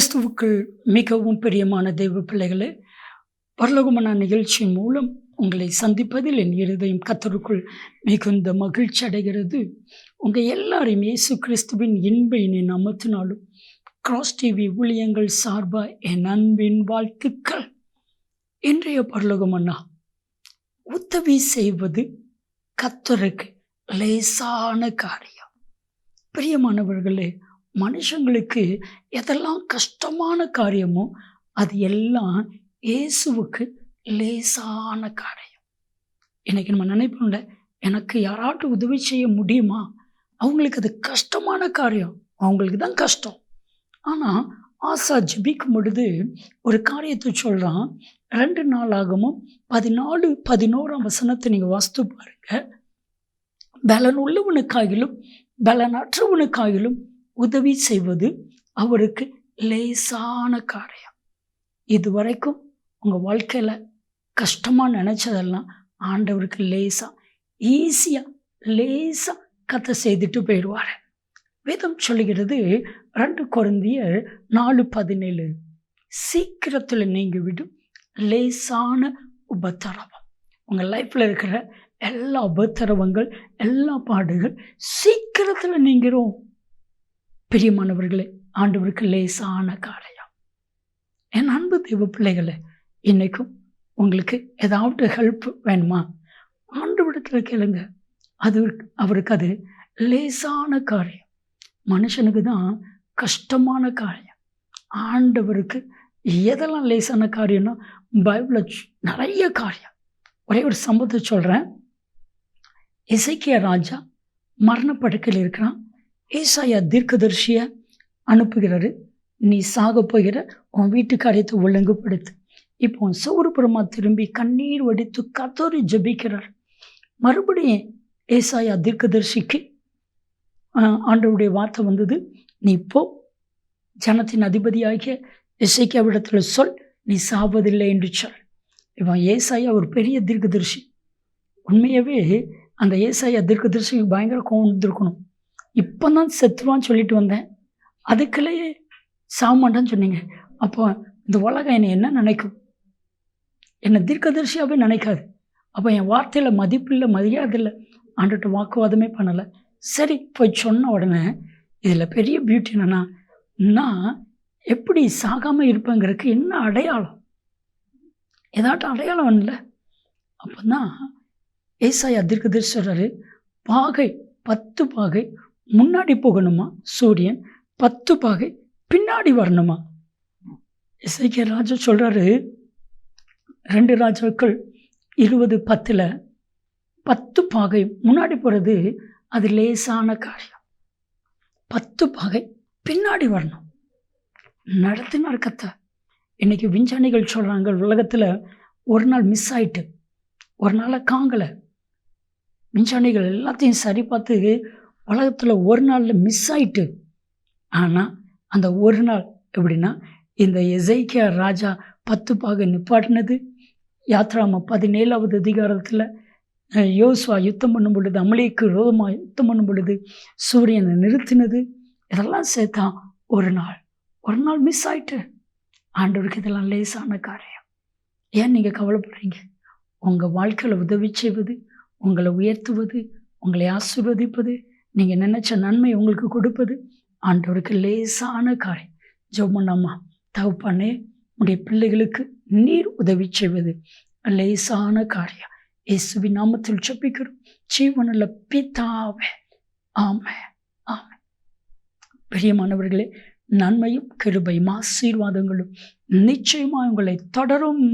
கிறிஸ்துவுக்குள் மிகவும் பிரியமான தெய்வ பிள்ளைகளே பரலோகமான நிகழ்ச்சியின் மூலம் உங்களை சந்திப்பதில் என் இருதயம் கத்தருக்குள் மிகுந்த மகிழ்ச்சி அடைகிறது. உங்கள் எல்லாரையும் இயேசு கிறிஸ்துவின் இன்பை இனி நமத்தினாலும் கிராஸ் டிவி ஊழியங்கள் சார்பாக என் அன்பின் வாழ்த்துக்கள். இன்றைய பரலோகமன்னா உதவி செய்வது கத்தருக்கு லேசான காரியம். பிரியமானவர்களே மனுஷங்களுக்கு எதெல்லாம் கஷ்டமான காரியமோ அது எல்லாம் இயேசுவுக்கு லேசான காரியம். இன்னைக்கு நம்ம நினைப்போம்ல எனக்கு யாராட்டும் உதவி செய்ய முடியுமா? அவங்களுக்கு அது கஷ்டமான காரியம். அவங்களுக்கு தான் கஷ்டம். ஆனால் ஆசா ஜபிக்கும் பொழுது ஒரு காரியத்தை சொல்கிறான் ரெண்டு நாள் ஆகமும் பதினாலு பதினோராம் வசனத்தை நீங்கள் வாஸ்து பாருங்கள் பலன் உள்ளவனுக்காகிலும் பலனற்றவனுக்காகிலும் உதவி செய்வது அவருக்கு லேசான காரியம். இதுவரைக்கும் உங்கள் வாழ்க்கையில் கஷ்டமாக நினச்சதெல்லாம் ஆண்டவருக்கு லேசாக ஈஸியாக லேசாக கதை செய்துட்டு போயிடுவார். வேதம் சொல்லுகிறது ரெண்டு குழந்தையர் நாலு பதினேழு சீக்கிரத்தில் நீங்கி விடும் லேசான உபத்திரவம். உங்கள் லைஃப்பில் இருக்கிற எல்லா உபத்திரவங்கள் எல்லா பாடுகள் சீக்கிரத்தில் நீங்கிறோம் பிரியமானவர்களே ஆண்டவருக்கு லேசான காலையம் என் அன்பு தெய்வ பிள்ளைகளே இன்னைக்கும் உங்களுக்கு ஏதாவது ஹெல்ப் வேணுமா? ஆண்டவரிடத்தில் கேளுங்க. அது அவருக்கு அது லேசான காரியம். மனுஷனுக்கு தான் கஷ்டமான காரியம். ஆண்டவருக்கு எதெல்லாம் லேசான காரியம்னா பைபிளில் நிறைய காரியம். ஒரே ஒரு சம்பவத்தை சொல்கிறேன் இசைக்கிய ராஜா மரணப்படுக்கையில் இருக்கிறான். ஏசாயா தீர்க்கதர்சியை அனுப்புகிறாரு நீ சாக போகிற உன் வீட்டுக்கு காரியத்தை ஒழுங்குபடுத்து. இப்போ உன் சௌரபுரமாக திரும்பி கண்ணீர் வடித்து கத்தோரி ஜபிக்கிறார். மறுபடியும் ஏசாயா தீர்க்கதர்ஷிக்கு ஆண்டவருடைய வார்த்தை வந்தது. நீ இப்போ ஜனத்தின் அதிபதியாகிய இசைக்காவிடத்தில் சொல் நீ சாவதில்லை என்று சொல். இவன் ஏசாயா ஒரு பெரிய தீர்க்கதரிசி. உண்மையாகவே அந்த ஏசாயா தீர்க்கதரிசிக்கு பயங்கர கோவம் இருந்திருக்கணும் இப்போ தான் செத்துவான்னு சொல்லிட்டு வந்தேன். அதுக்குள்ளேயே சாமாட்டான்னு சொன்னீங்க. அப்போ இந்த உலகம் என்னை என்ன நினைக்கும்? என்னை தீர்க்கதரிசியாகவே நினைக்காது. அப்போ என் வார்த்தையில் மதிப்பில்லை மரியாதை இல்லை. ஆண்டுகிட்ட வாக்குவாதமே பண்ணலை. சரி போய் சொன்ன உடனே இதில் பெரிய பியூட்டி என்னென்னா நான் எப்படி சாகாமல் இருப்பேங்கிறதுக்கு என்ன அடையாளம்? ஏதாட்டும் அடையாளம் இல்லை அப்போ தான் ஏசாயா தீர்க்கதரிசி சொல்கிறாரு பாகை பத்து பாகை முன்னாடி போகணுமா? சூரியன் பத்து பாகை பின்னாடி வரணுமா? இசைக்கிய ராஜா சொல்கிறாரு ரெண்டு ராஜாக்கள் இருபது பத்தில் பத்து பாகை முன்னாடி போகிறது அது லேசான காரியம். பத்து பாகை பின்னாடி வரணும். நடத்தினார் கத்தை இன்றைக்கி விஞ்ஞானிகள் சொல்கிறாங்க உலகத்தில் ஒரு நாள் மிஸ் ஆயிட்டு ஒரு நாளை காங்கலை. விஞ்ஞானிகள் எல்லாத்தையும் சரி பார்த்து உலகத்தில் ஒரு நாளில் மிஸ் ஆயிட்டு. ஆனால் அந்த ஒரு நாள் எப்படின்னா இந்த எசைக்கியா ராஜா பத்து பாக நிப்பாட்டினது. யாத்ராம பதினேழாவது அதிகாரத்தில் யோசுவா யுத்தம் பண்ணும் பொழுது அமளிக்கு ரோதமாக யுத்தம் பண்ணும் பொழுது சூரியனை நிறுத்தினது. இதெல்லாம் சேர்த்தா ஒரு நாள். ஒரு நாள் மிஸ் ஆயிட்டு. ஆண்டவருக்கு இதெல்லாம் லேசான காரியம். ஏன் நீங்கள் கவலைப்படுறீங்க? உங்கள் வாழ்க்கையில் உதவி செய்வது உங்களை உயர்த்துவது உங்களை ஆசிர்வதிப்பது நீங்கள் நினச்ச நன்மை உங்களுக்கு கொடுப்பது ஆண்டவருக்கு லேசான காரியம் ஜோமண்ணம்மா தவப்பானே உடைய பிள்ளைகளுக்கு நீர் உதவி செய்வது லேசான காரியம் இயேசுவி நாமத்தில் செப்பிக்கிறோம் ஜீவனில் பித்தாவே ஆமே ஆமே பிரியமானவர்களே நன்மையும் கிருபையும் ஆசீர்வாதங்களும் நிச்சயமாக உங்களை தொடரும்.